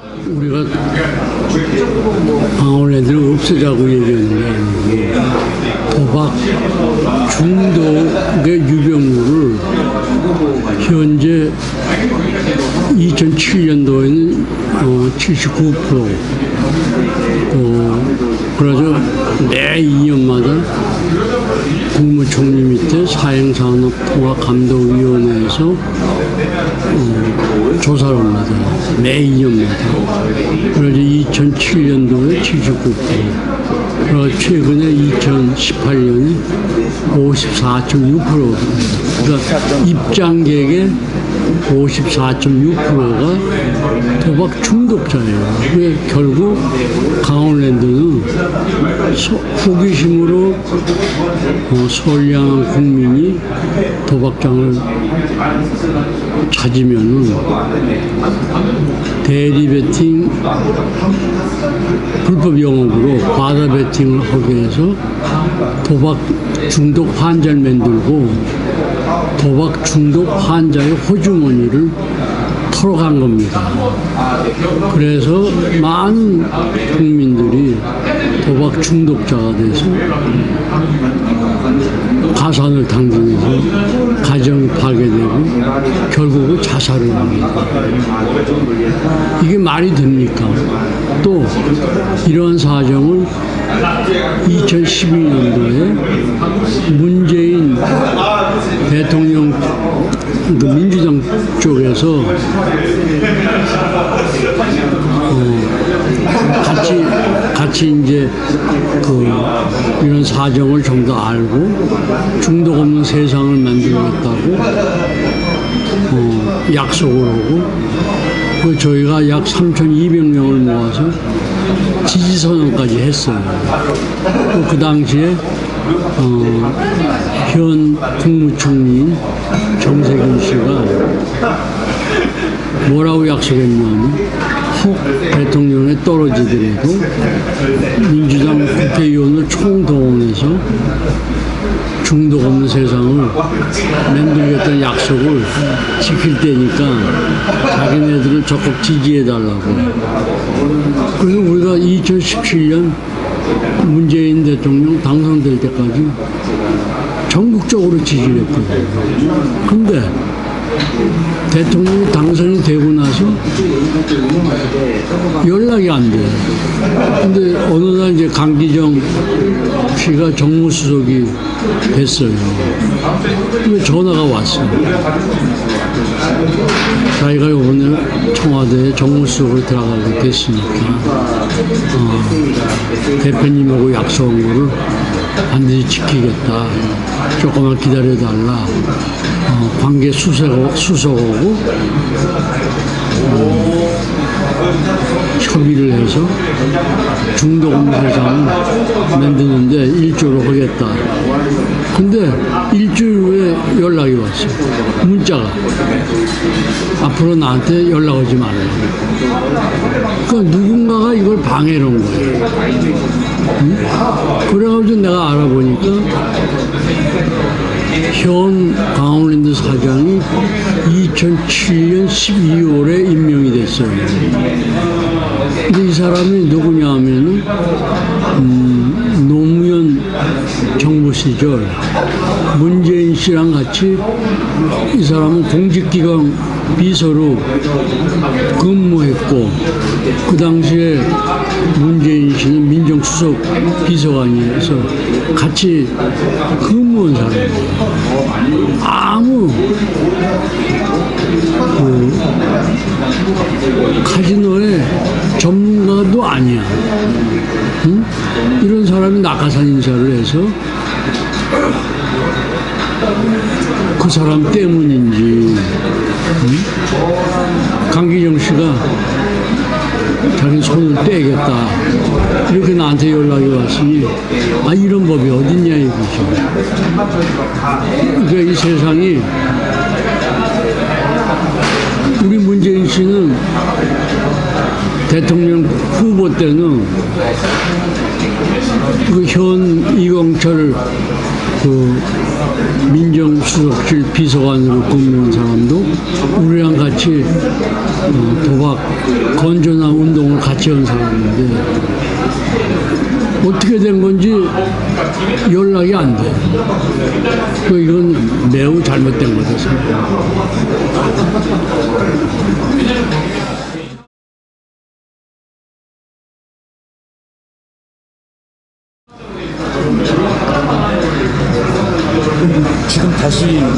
우리가 방울애들을 없애자고 얘기하는 게 아니고 도박 중독의 유병률을 현재 2007년도에는 어, 79%, 어, 그래서 매 2년마다 국무총리 밑에 사행산업통합감독위원회에서 어, 조사를 합니다. 매 2년마다. 그래서 2007년도에 79%, 그 리고 최근에 2018년에 54.6%. 그러니까 입장객의 54.6%가 도박 중독자예요. 그게 결국 강원랜드는 소- 호기심으로 어, 선량한 국민이 도박장을 찾으면은 대리 베팅 불법 영업으로 과다 베팅 을 하게 해서 도박 중독 환자를 만들고 도박 중독 환자의 호주머니를 털어간 겁니다. 그래서 많은 국민들이 도박 중독자가 돼서 가산을 당기면서 가정이 파괴되고 결국은 자살을 합니다. 이게 말이 됩니까? 또 이러한 사정을 2012년도에 문재인 대통령 그 민주당 쪽에서 어, 같이 같이 이제 그 이런 사정을 좀 더 알고 중독 없는 세상을 만들겠다고 어, 약속을 하고 그 저희가 약 3,200명을 모아서 지지 선언까지 했어요. 또 그 당시에 어, 현 국무총리인 정세균 씨가 뭐라고 약속했냐면 혹 대통령에 떨어지더라도 민주당 국회의원을 총동원해서 중독 없는 세상을 만들겠다는 약속을 지킬 때니까 자기네들을 적극 지지해달라고. 그래서 우리가 2017년 문재인 대통령 당선될 때까지 전국적으로 지지를 했거든요. 근데 대통령이 당선이 되고 나서 연락이 안 돼요. 근데 어느 날 이제 강기정 씨가 정무수석이 됐어요. 근데 전화가 왔어요. 자기가 이번에 청와대에 정무수석으로 들어가게 됐으니까 어, 대표님하고 약속한 거를 반드시 지키겠다. 조금만 기다려달라. 어, 관계 수석하고, 어, 협의를 해서 없는 세상을 만드는데 일조로 하겠다. 근데 일주일 후에 연락이 왔어요. 문자가. 앞으로 나한테 연락 오지 말아요. 그러니까 누군가가 이걸 방해를 한 거예요. 응? 그래가지고 내가 알아보니까 현 강원랜드 사장이 2007년 12월에 임명이 됐어요. 근데 이 사람이 누구냐 하면은, 음, 정부 시절 문재인 씨랑 같이 이 사람은 공직기관 비서로 근무했고 그 당시에 문재인 씨는 민정수석 비서관이어서 같이 근무한 사람이에요. 아무 그 카지노의 전문가도 아니야. 응? 이런 사람이 낙하산 인사를 해서 그 사람 때문인지 응? 강기정 씨가 자기 손을 떼겠다 이렇게 나한테 연락이 왔으니 아 이런 법이 어딨냐 이거죠 그러니까 이 세상이 우리 문재인 씨는 대통령 후보 때는 그 현 이광철 그 민정수석실 비서관으로 근무한 사람도 우리랑 같이 어, 도박 건전한 운동을 같이 한 사람인데 어떻게 된 건지 연락이 안 돼. 그 이건 매우 잘못된 거죠.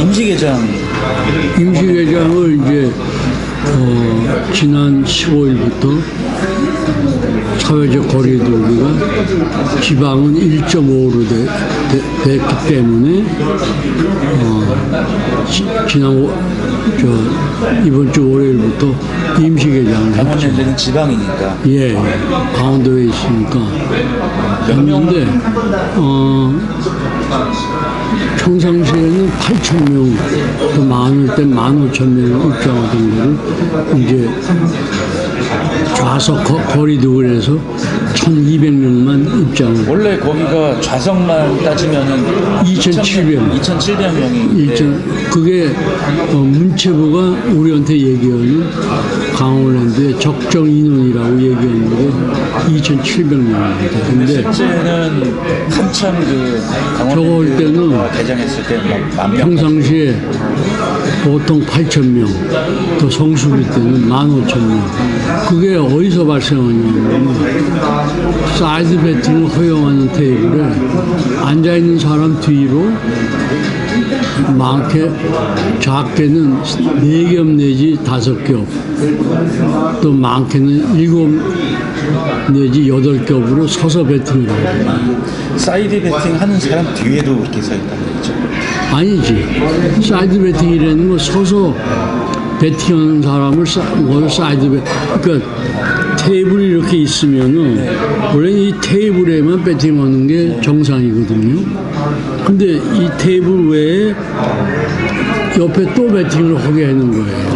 임시개장. 임시회장을 이제 어, 지난 15일부터 사회적 거리두기가 지방은 1.5로 되, 되, 됐기 때문에 어, 지, 지난 오, 저, 이번 주 월요일부터 임시회장을 했죠. 강원랜드는 지방이니까. 예, 강원도에 있으니까. 했는데 어, 평상시에는 8천 명, 그 많을 때 15,000명 입장하던 거를 이제 좌석 거, 거리두기를 해서 1,200명만 입장을 원래 거기가 좌석만 따지면은 2,700명. 2,700명이 일정 그게 어, 문체부가 우리한테 얘기하는 강원랜드의 적정 인원이라고 얘기했는데 2,700명입니다. 근데 실제는 한참 그 저거 할 때는 강원랜드 개장했을 때만 명. 평상시에 보통 8,000명, 또 성수기 때는 15,000명. 그게 어디서 발생하냐면 사이드 배팅을 허용하는 테이블에 앉아 있는 사람 뒤로 많게 작게는 4겹 내지 5겹 또 많게는 7 내지 8겹으로 서서 배팅을 합니다. 사이드 배팅 하는 사람 뒤에도 이렇게 서 있다는 얘기죠. 아니지. 사이드 배팅이라는 건 서서 배팅하는 사람을 사, 뭘 사이드 배, 그러니까 테이블이 이렇게 있으면은 원래 이 테이블에만 배팅하는 게 정상이거든요. 근데 이 테이블 외에 옆에 또 배팅을 하게 하는 거예요.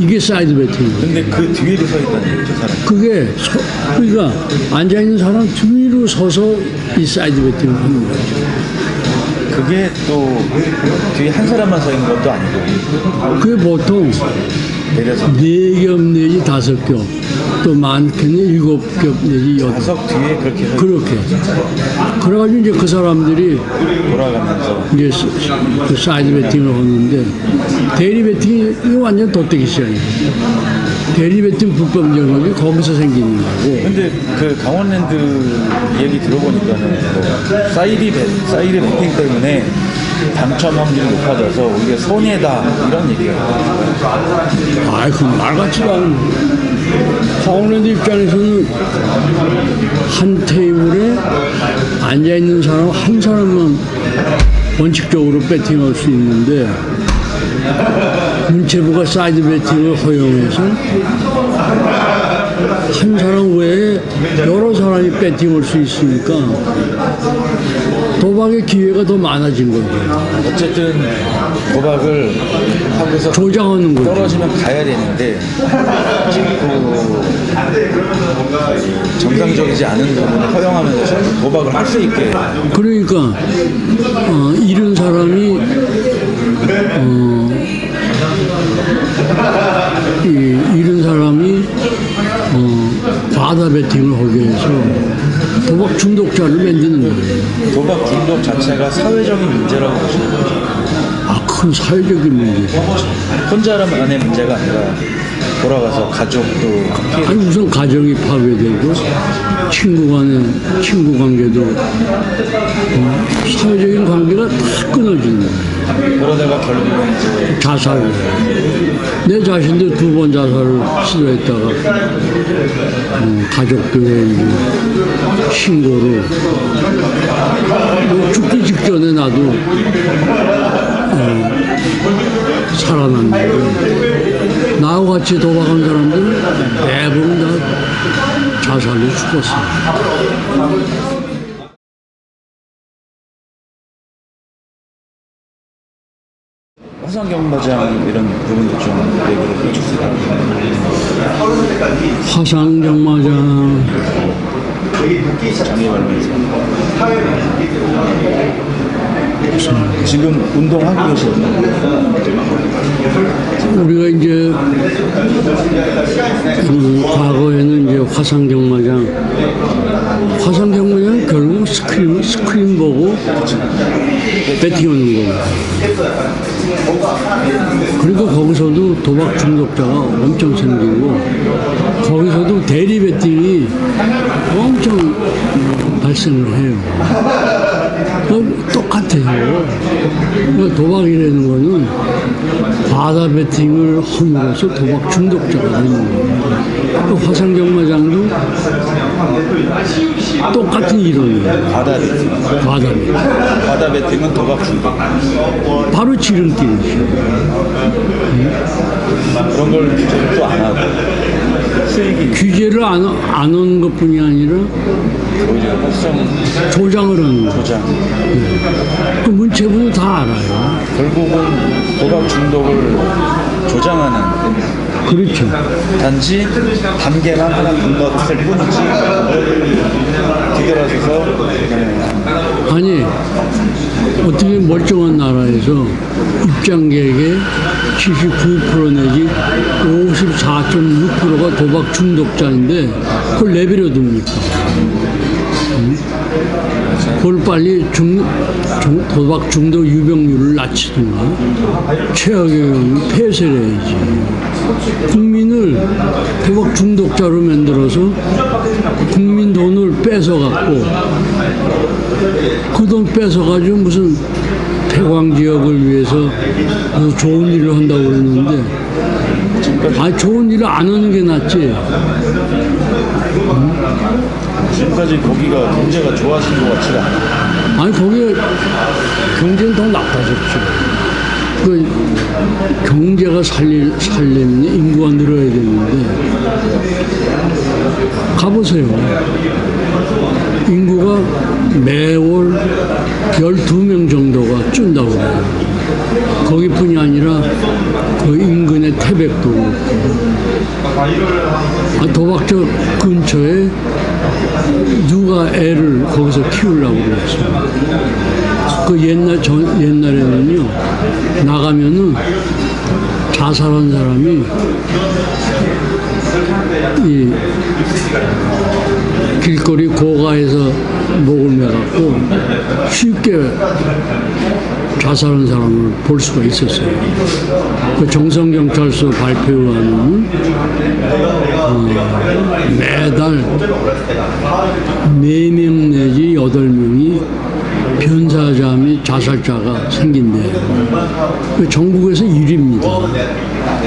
이게 사이드 배팅이에요. 근데 그 뒤에도 서 있다는 얘기죠, 사람. 그게 서, 그러니까 앉아 있는 사람 뒤로 서서 이 사이드 배팅을 하는 거죠. 그게 또 뒤에 한 사람만 서 있는 것도 아니고 그게 보통 내려서 네 겹 내지 다섯 겹, 또 많게는 일곱 겹 내지 여덟. 좌석 뒤에 그렇게 서 그렇게. 그래가지고 이제 그 사람들이 돌아가면서 이제 스- 그 사이드 배팅을 하는데 대리 배팅이 완전 도떼기 시장이에요. 대리 배팅 불법 영역이 거기서 생기는 거고. 근데 그 강원랜드 얘기 들어보니까는 뭐 사이드 배, 사이드 배팅 때문에 당첨 확률이 높아져서 오히려 손해다 이런 얘기가. 아이, 그말 같지도 않은. 파운랜드 입장에서는 한 테이블에 앉아 있는 사람 한 사람만 원칙적으로 배팅할 수 있는데 문체부가 사이드 배팅을 허용해서 한 사람 외에 여러 사람이 배팅할 수 있으니까 도박의 기회가 더 많아진 거죠. 어쨌든 도박을 하고서 조장하는 거죠. 떨어지면 가야 되는데 자꾸 정상적이지 않은 부분을 허용하면서 도박을 할 수 있게 그러니까 어, 이런 사람이 어, 이, 이런 사람이 어, 과다 배팅을 하게 해서 도박 중독자를 만드는 거예요. 도박 중독 자체가 사회적인 문제라고 보시는 거죠. 아, 큰 사회적인 문제. 혼자만의 문제가 아니라 돌아가서 가족도 아니 우선 가정이 파괴되고 친구 간의 친구 관계도 어, 사회적인 관계가 다 끊어지는 거예요. 그러다가 결국은 이제 자살. 내 자신도 두 번 자살을 시도했다가 어, 가족들의 이제 신고로 뭐 죽기 직전에 나도 어, 살아났는데 나하고 같이 도박한 사람들은 대부분 다 자살로 죽었어요. 화상 경마장 이런 부분도 좀 얘기를 해주세요. 화상 경마장 장애 관련해서 지금 운동하고 계시는 우리가 이제 그 과거에는 이제 화상 경마장 화상 경마장 결국 스크린 스크린 보고 배팅하는 거고 그리고 거기서도 도박 중독자가 엄청 생기고 거기서도 대리 배팅이 엄청 발생을 해요. 그 똑같아요. 그러니까 도박이라는 거는 과다 배팅을 함으로써 도박 중독자가 되는 거예요. 또 화상 경마장도 똑같은 이론이에요. 바다 배팅. 과다 배팅. 바다 배팅은 도박 중독. 바로 지름길이죠. 그런 걸또안 하고 수익이 규제를 안, 안 하는 것 뿐이 아니라 오히려 조장을 하는 거예요. 조장. 그 문체부는 다 알아요. 결국은 도박 중독을 조장하는 그렇죠. 단지 단계만 하나 건너뛸 뿐이지 뒤돌아서서 네, 아니 어떻게 멀쩡한 나라에서 입장객의 79% 내지 54.6%가 도박 중독자인데 그걸 내버려 둡니까? 응? 그걸 빨리 중, 중- 도박 중독 유병률을 낮추든가 최악의 경우 폐쇄를 해야지 국민을 도박 중독자로 만들어서 국민 돈을 뺏어갖고 그 돈 뺏어가지고 무슨 폐광 지역을 위해서 좋은 일을 한다고 그랬는데 아 좋은 일을 안 하는 게 낫지 지금까지 거기가 경제가 좋아진 것 같지가 않아요. 아니 거기에 경제는 더 나빠졌죠 그 경제가 살릴, 살려면 인구가 늘어야 되는데 가보세요. 인구가 매월 12명 정도가 준다고 그래요. 거기뿐이 아니라 그 인근의 태백도 그렇고. 아, 도박저 근처에 누가 애를 거기서 키우려고 그랬어요. 그 옛날 전 옛날에는요 나가면은 자살한 사람이 이 길거리 고가에서 목을 매갖고 쉽게 자살한 사람을 볼 수가 있었어요. 그 정성경찰서 발표하는 어, 매달 4명 내지 8명이 변사자 및 자살자가 생긴대요. 그 전국에서 1위입니다.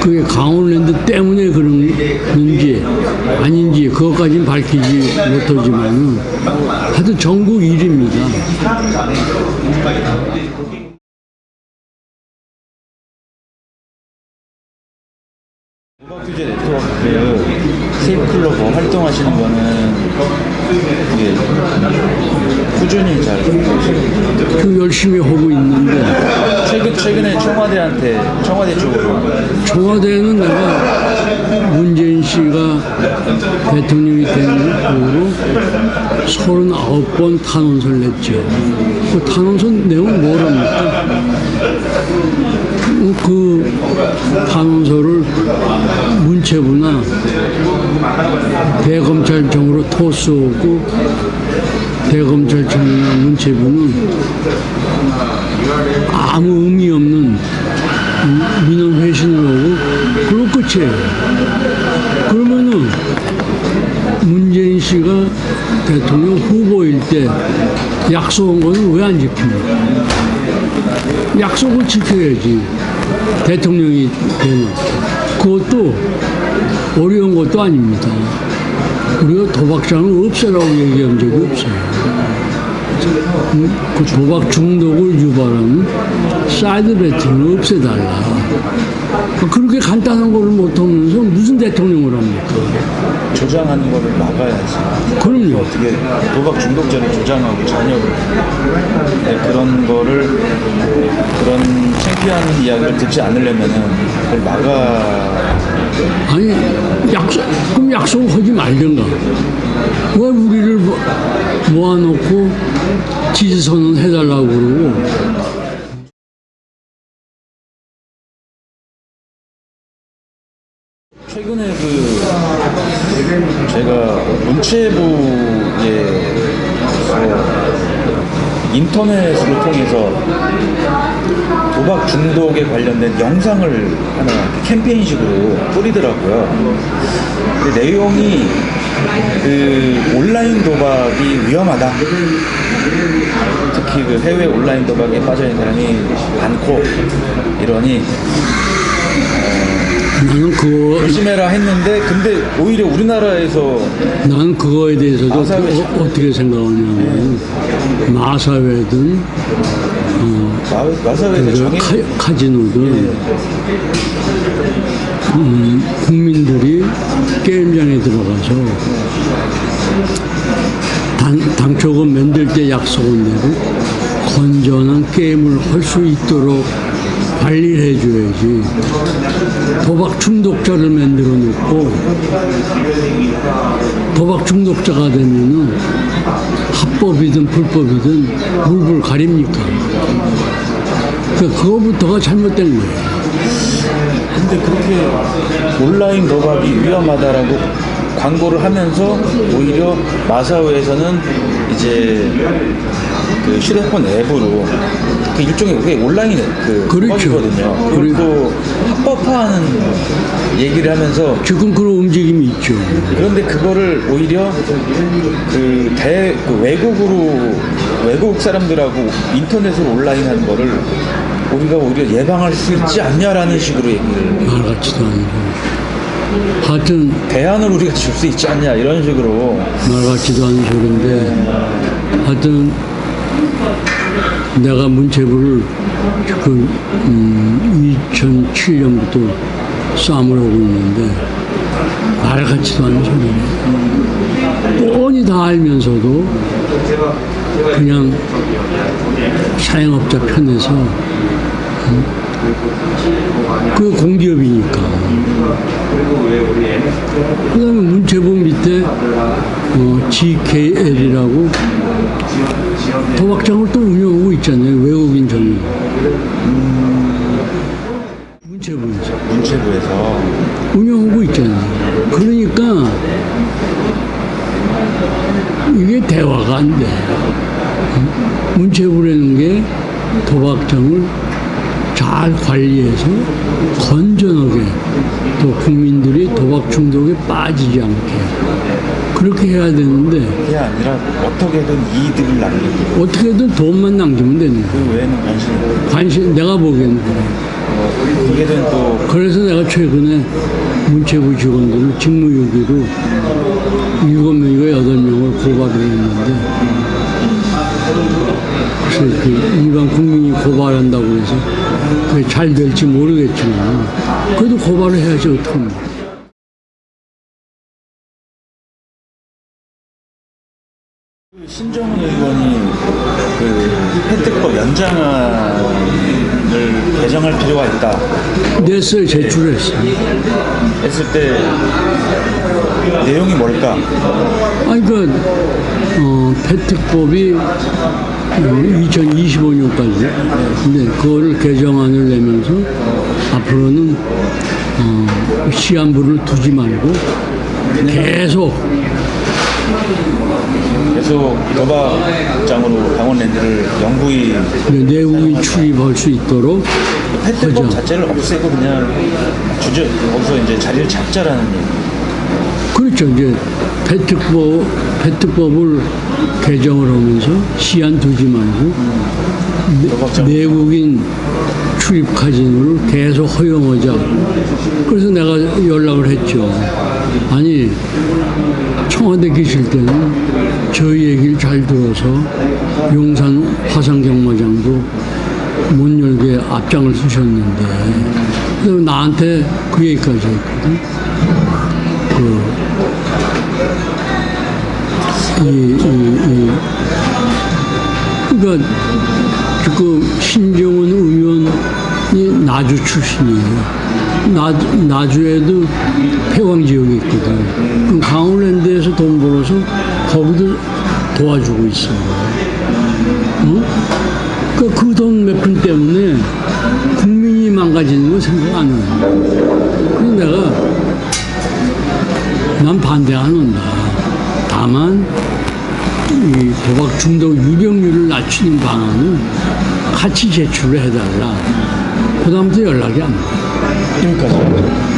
그게 강원랜드 때문에 그런지 아닌지 그것까지는 밝히지 못하지만은 하여튼 전국 1위입니다. 도박 규제 네트워크 세이클럽 뭐 활동하시는 거는 이게 꾸준히 잘 그 열심히 하고 있는데 최근 최근에 청와대한테 청와대 쪽으로 청와대는 내가 문재인 씨가 대통령이 된 후로 39번 탄원서를 냈죠. 그 탄원서 내용 뭐랍니까? 어, 그 탄원서를 문체부나 대검찰청으로 토스하고 대검찰청이나 문체부는 아무 의미 없는 민원 회신을 하고 그리고 끝이에요. 그러면은 문재인 씨가 대통령 후보일 때 약속한 거는 왜 안 지킵니까? 약속을 지켜야지. 대통령이 되면. 그것도 어려운 것도 아닙니다. 우리가 도박장을 없애라고 얘기한 적이 없어요. 음, 그 도박 중독을 유발하는 사이드 배팅을 없애달라. 그렇게 간단한 거를 못하면서 무슨 대통령을 합니까? 조장하는 거를 막아야지. 그럼요. 어떻게 도박 중독자를 조장하고 자녀를 네, 그런 거를 그런 창피한 이야기를 듣지 않으려면은 그걸 막아 아니, 약속, 그럼 약속을 하지 말든가. 왜 우리를 모- 모아놓고 지지선언 해달라고 그러고 최근에 그 제가 문체부에 인터넷을 통해서 도박 중독에 관련된 영상을 하나 캠페인식으로 뿌리더라고요. 그 내용이 그 온라인 도박이 위험하다. 특히 그 해외 온라인 도박에 빠져 있는 사람이 많고 이러니 나는 그거, 조심해라 했는데 근데 오히려 우리나라에서 난 그거에 대해서도 어, 떻게 생각하냐면, 마사회든, 어, 마- 마사회에서 그 정해 카, 카지노든, 음, 국민들이 게임장에 들어가서 단, 당초금 만들 때 약속한 대로 건전한 게임을 할 수 있도록 관리를 해줘야지. 도박 중독자를 만들어 놓고 도박 중독자가 되면은 합법이든 불법이든 물불 가립니까? 그 그거부터가 잘못된 거예요. 근데 그렇게 온라인 도박이 위험하다라고 광고를 하면서 오히려 마사오에서는 이제 그 휴대폰 앱으로 그 일종의 그게 온라인 그 그렇죠. 도박이거든요. 그리고 또 합법화하는 얘기를 하면서 지금 그런 움직임이 있죠. 그런데 그거를 오히려 그 대, 그 외국으로, 외국 사람들하고 인터넷으로 온라인 하는 거를 우리가 오히려 예방할 수 있지 않냐라는 식으로 얘기를. 말 같지도 않고. 하여튼 대안을 우리가 줄 수 있지 않냐, 이런 식으로. 말 같지도 않은 소리인데 하여튼 내가 문체부를 그 음, 2007년부터 싸움을 하고 있는데 말 같지도 않은 소리네. 뻔히 다 알면서도 그냥 사행업자 편에서 음, 그 공기업이니까 그 다음에 문체부 밑에 어, GKL이라고 도박장을 또 운영하고 있잖아요. 외국인 전용. 문체부에서 문체부에서. 운영하고 있잖아요. 그러니까 이게 대화가 안 돼. 문체부라는 게 도박장을 잘 관리해서 건전하게 또 국민 도박 중독에 빠지지 않게 그렇게 해야 되는데 그게 아니라 어떻게든 이득을 남기고 어떻게든 돈만 남기면 되는 거야. 그 외에는 관심이 없고. 관심 내가 보기에는. 어, 그게는 또 그래서 내가 최근에 문체부 직원들을 직무유기로 일곱 명이가 여덟 명을 고발을 했는데 그래서 그 일반 국민이 고발한다고 해서 그게 잘 될지 모르겠지만 그래도 고발을 해야지 어떡합니까? 신정은 의원이 그 혜택법 연장안을 개정할 필요가 있다 냈어요, 제출했어요. 했을 때 내용이 뭘까? 아니, 그, 어, 패특법이 2025년까지. 근데 그거를 개정안을 내면서 앞으로는, 어, 시한부를 두지 말고 계속 계속 도박장으로 강원 랜드를 영구히 내국인 출입할 수 있도록 혜택법 하자. 자체를 없애고 그냥 주저 거기서 이제 자리를 잡자라는 얘기. 그렇죠. 이제 패특법, 패특법을 개정을 하면서 시한 두지 말고 도박장 내국인 출입 카지노를 계속 허용하자. 그래서 내가 연락을 했죠. 아니, 청와대 계실 때는 저희 얘기를 잘 들어서 용산 화상경마장도 못 열게 앞장을 쓰셨는데, 그래서 나한테 그 얘기까지 했거든. 그, 이, 이, 이, 그러니까 지금 신정은 의원이 나주 출신이에요. 나주, 나주에도 폐광 지역이 있거든. 그럼 강원랜드에서 돈 벌어서 거기도 도와주고 있어요. 응? 그러니까 그 그돈몇 푼 때문에 국민이 망가지는 걸 생각 안 해요. 그래서 내가 난 반대 안 한다. 다만 이 도박 중독 유병률을 낮추는 방안은 같이 제출을 해달라. 그 다음부터 연락이 안 나. 여기까지. 그러니까.